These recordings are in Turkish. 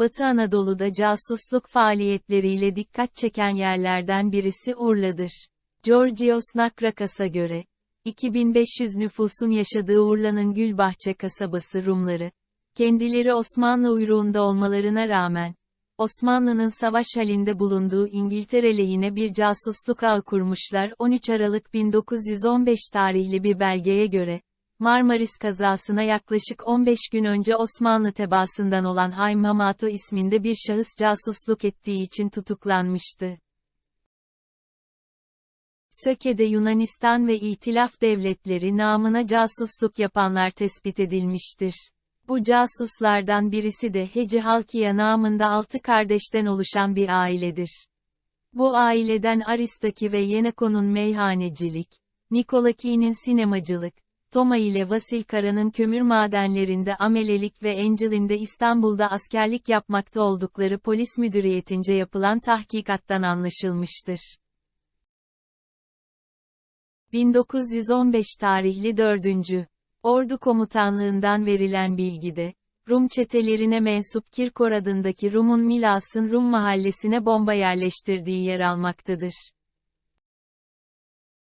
Batı Anadolu'da casusluk faaliyetleriyle dikkat çeken yerlerden birisi Urla'dır. Georgios Nakrakas'a göre, 2500 nüfusun yaşadığı Urla'nın Gülbahçe kasabası Rumları, kendileri Osmanlı uyruğunda olmalarına rağmen, Osmanlı'nın savaş halinde bulunduğu İngiltere lehine bir casusluk ağı kurmuşlar 13 Aralık 1915 tarihli bir belgeye göre, Marmaris kazasına yaklaşık 15 gün önce Osmanlı tebaasından olan Haym Hamato isminde bir şahıs casusluk ettiği için tutuklanmıştı. Söke'de Yunanistan ve İtilaf devletleri namına casusluk yapanlar tespit edilmiştir. Bu casuslardan birisi de Heci Halkiya namında altı kardeşten oluşan bir ailedir. Bu aileden Aristaki ve Yeneko'nun meyhanecilik, Nikolaki'nin sinemacılık, Toma ile Vasil Kara'nın kömür madenlerinde amelelik ve Angel'in de İstanbul'da askerlik yapmakta oldukları polis müdüriyetince yapılan tahkikattan anlaşılmıştır. 1915 tarihli 4. Ordu Komutanlığından verilen bilgide, Rum çetelerine mensup Kirkor adındaki Rum'un Milas'ın Rum mahallesine bomba yerleştirdiği yer almaktadır.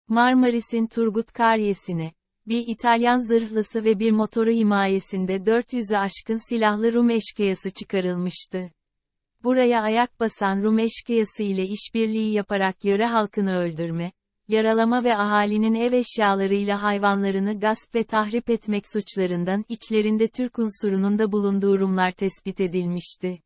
Marmaris'in Turgut Karyesi'ne, bir İtalyan zırhlısı ve bir motoru himayesinde 400'ü aşkın silahlı Rum eşkıyası çıkarılmıştı. Buraya ayak basan Rum eşkıyası ile işbirliği yaparak yöre halkını öldürme, yaralama ve ahalinin ev eşyalarıyla hayvanlarını gasp ve tahrip etmek suçlarından içlerinde Türk unsurunun da bulunduğu Rumlar tespit edilmişti.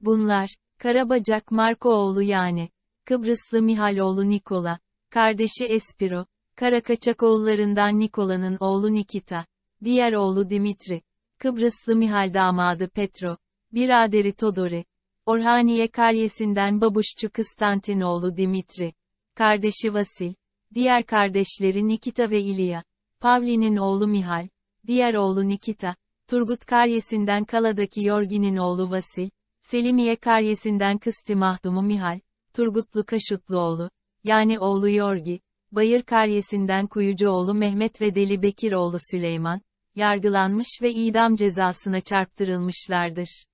Bunlar, Karabacak Markoğlu yani, Kıbrıslı Mihaloğlu Nikola, kardeşi Espiro, Karakaçakoğullarından Nikola'nın oğlu Nikita, diğer oğlu Dimitri, Kıbrıslı Mihal damadı Petro, biraderi Todori, Orhaniye karyesinden babuşçu Kıstantinoğlu Dimitri, kardeşi Vasil, diğer kardeşleri Nikita ve İlya, Pavli'nin oğlu Mihal, diğer oğlu Nikita, Turgut karyesinden Kala'daki Yorgi'nin oğlu Vasil, Selimiye karyesinden Kısti Mahdumu Mihal, Turgutlu Kaşutluoğlu, yani oğlu Yorgi, Bayır karyesinden Kuyucuoğlu Mehmet ve Deli Bekiroğlu Süleyman, yargılanmış ve idam cezasına çarptırılmışlardır.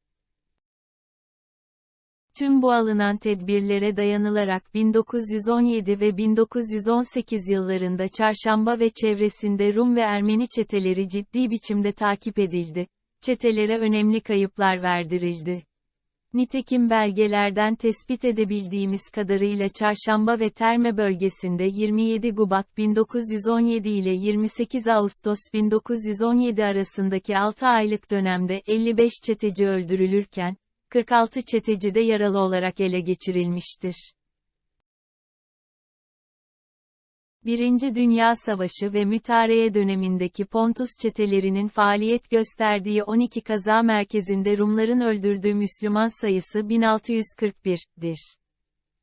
Tüm bu alınan tedbirlere dayanılarak 1917 ve 1918 yıllarında Çarşamba ve çevresinde Rum ve Ermeni çeteleri ciddi biçimde takip edildi. Çetelere önemli kayıplar verdirildi. Nitekim belgelerden tespit edebildiğimiz kadarıyla Çarşamba ve Terme bölgesinde 27 Gubat 1917 ile 28 Ağustos 1917 arasındaki 6 aylık dönemde 55 çeteci öldürülürken, 46 çeteci de yaralı olarak ele geçirilmiştir. Birinci Dünya Savaşı ve mütareye dönemindeki Pontus çetelerinin faaliyet gösterdiği 12 kaza merkezinde Rumların öldürdüğü Müslüman sayısı 1641'dir.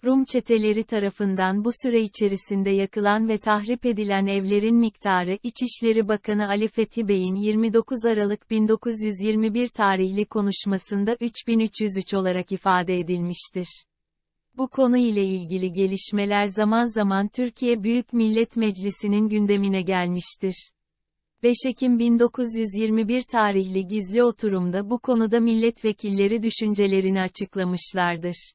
Rum çeteleri tarafından bu süre içerisinde yakılan ve tahrip edilen evlerin miktarı İçişleri Bakanı Ali Fethi Bey'in 29 Aralık 1921 tarihli konuşmasında 3303 olarak ifade edilmiştir. Bu konu ile ilgili gelişmeler zaman zaman Türkiye Büyük Millet Meclisi'nin gündemine gelmiştir. 5 Ekim 1921 tarihli gizli oturumda bu konuda milletvekilleri düşüncelerini açıklamışlardır.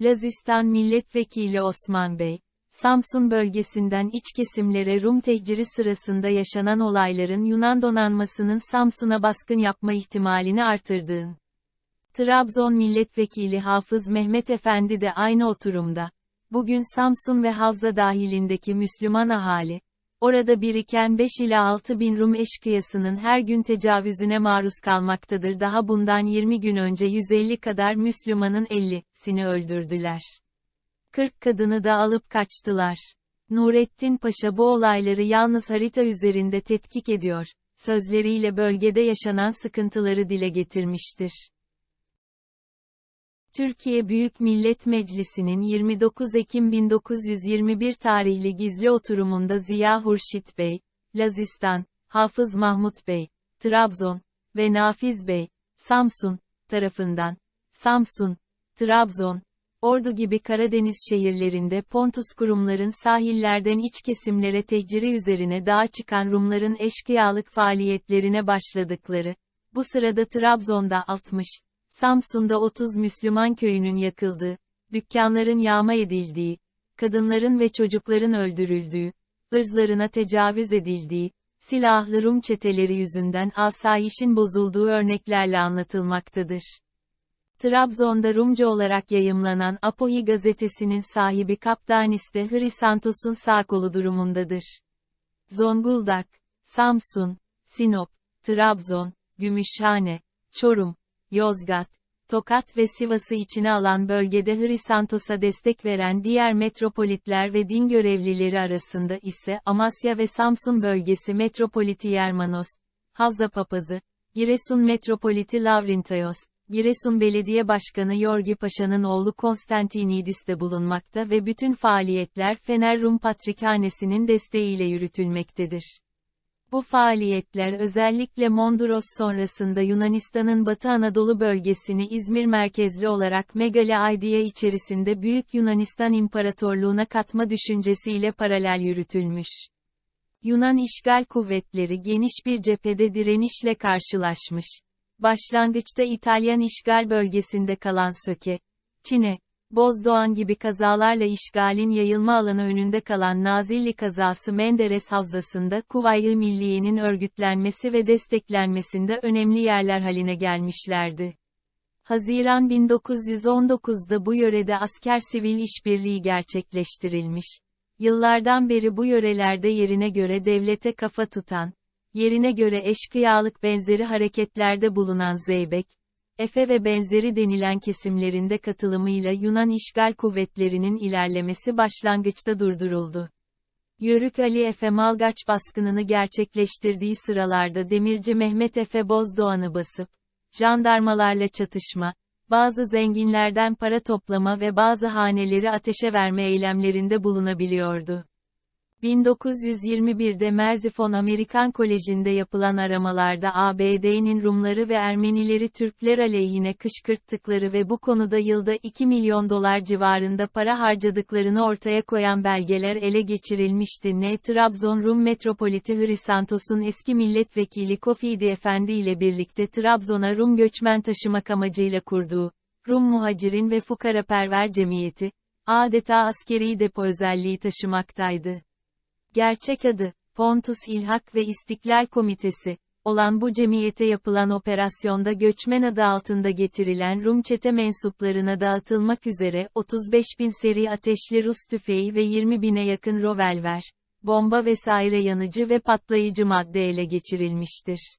Lazistan Milletvekili Osman Bey, Samsun bölgesinden iç kesimlere Rum tehciri sırasında yaşanan olayların Yunan donanmasının Samsun'a baskın yapma ihtimalini artırdığın. Trabzon Milletvekili Hafız Mehmet Efendi de aynı oturumda. Bugün Samsun ve Havza dahilindeki Müslüman ahali, Orada biriken 5 ila 6 bin Rum eşkıyasının her gün tecavüzüne maruz kalmaktadır. Daha bundan 20 gün önce 150 kadar Müslümanın 50'sini öldürdüler. 40 kadını da alıp kaçtılar. Nurettin Paşa bu olayları yalnız harita üzerinde tetkik ediyor, sözleriyle bölgede yaşanan sıkıntıları dile getirmiştir. Türkiye Büyük Millet Meclisi'nin 29 Ekim 1921 tarihli gizli oturumunda Ziya Hurşit Bey, Lazistan, Hafız Mahmut Bey, Trabzon ve Nafiz Bey, Samsun, tarafından, Samsun, Trabzon, Ordu gibi Karadeniz şehirlerinde Pontus kurumların sahillerden iç kesimlere tehciri üzerine dağa çıkan Rumların eşkıyalık faaliyetlerine başladıkları, bu sırada Trabzon'da 60, Samsun'da 30 Müslüman köyünün yakıldığı, dükkanların yağma edildiği, kadınların ve çocukların öldürüldüğü, ırzlarına tecavüz edildiği, silahlı Rum çeteleri yüzünden asayişin bozulduğu örneklerle anlatılmaktadır. Trabzon'da Rumca olarak yayımlanan Apohi gazetesinin sahibi Kaptanis de Hrisantos'un sağ kolu durumundadır. Zonguldak, Samsun, Sinop, Trabzon, Gümüşhane, Çorum, Yozgat, Tokat ve Sivas'ı içine alan bölgede Hrisantos'a destek veren diğer metropolitler ve din görevlileri arasında ise Amasya ve Samsun bölgesi metropoliti Yermanos, Havza Papazı, Giresun metropoliti Lavrinteos, Giresun Belediye Başkanı Yorgi Paşa'nın oğlu Konstantinidis de bulunmakta ve bütün faaliyetler Fener Rum Patrikhanesi'nin desteğiyle yürütülmektedir. Bu faaliyetler özellikle Mondros sonrasında Yunanistan'ın Batı Anadolu bölgesini İzmir merkezli olarak Megale Aidiye içerisinde Büyük Yunanistan İmparatorluğu'na katma düşüncesiyle paralel yürütülmüş. Yunan işgal kuvvetleri geniş bir cephede direnişle karşılaşmış. Başlangıçta İtalyan işgal bölgesinde kalan Söke, Çin'e, Bozdoğan gibi kazalarla işgalin yayılma alanı önünde kalan Nazilli kazası Menderes Havzası'nda Kuvayi Milliye'nin örgütlenmesi ve desteklenmesinde önemli yerler haline gelmişlerdi. Haziran 1919'da bu yörede asker-sivil işbirliği gerçekleştirilmiş. Yıllardan beri bu yörelerde yerine göre devlete kafa tutan, yerine göre eşkıyalık benzeri hareketlerde bulunan Zeybek, Efe ve benzeri denilen kesimlerinde katılımıyla Yunan işgal kuvvetlerinin ilerlemesi başlangıçta durduruldu. Yörük Ali Efe Malgaç baskınını gerçekleştirdiği sıralarda Demirci Mehmet Efe Bozdoğan'ı basıp, jandarmalarla çatışma, bazı zenginlerden para toplama ve bazı haneleri ateşe verme eylemlerinde bulunabiliyordu. 1921'de Merzifon Amerikan Koleji'nde yapılan aramalarda ABD'nin Rumları ve Ermenileri Türkler aleyhine kışkırttıkları ve bu konuda yılda 2 milyon dolar civarında para harcadıklarını ortaya koyan belgeler ele geçirilmişti. N. Trabzon Rum Metropoliti Hrisantos'un eski milletvekili Kofidi Efendi ile birlikte Trabzon'a Rum göçmen taşımak amacıyla kurduğu, Rum Muhacirin ve Fukaraperver Cemiyeti, adeta askeri depo özelliği taşımaktaydı. Gerçek adı, Pontus İlhak ve İstiklal Komitesi, olan bu cemiyete yapılan operasyonda göçmen adı altında getirilen Rum çete mensuplarına dağıtılmak üzere 35 bin seri ateşli Rus tüfeği ve 20 bine yakın rovelver, bomba vesaire yanıcı ve patlayıcı madde ele geçirilmiştir.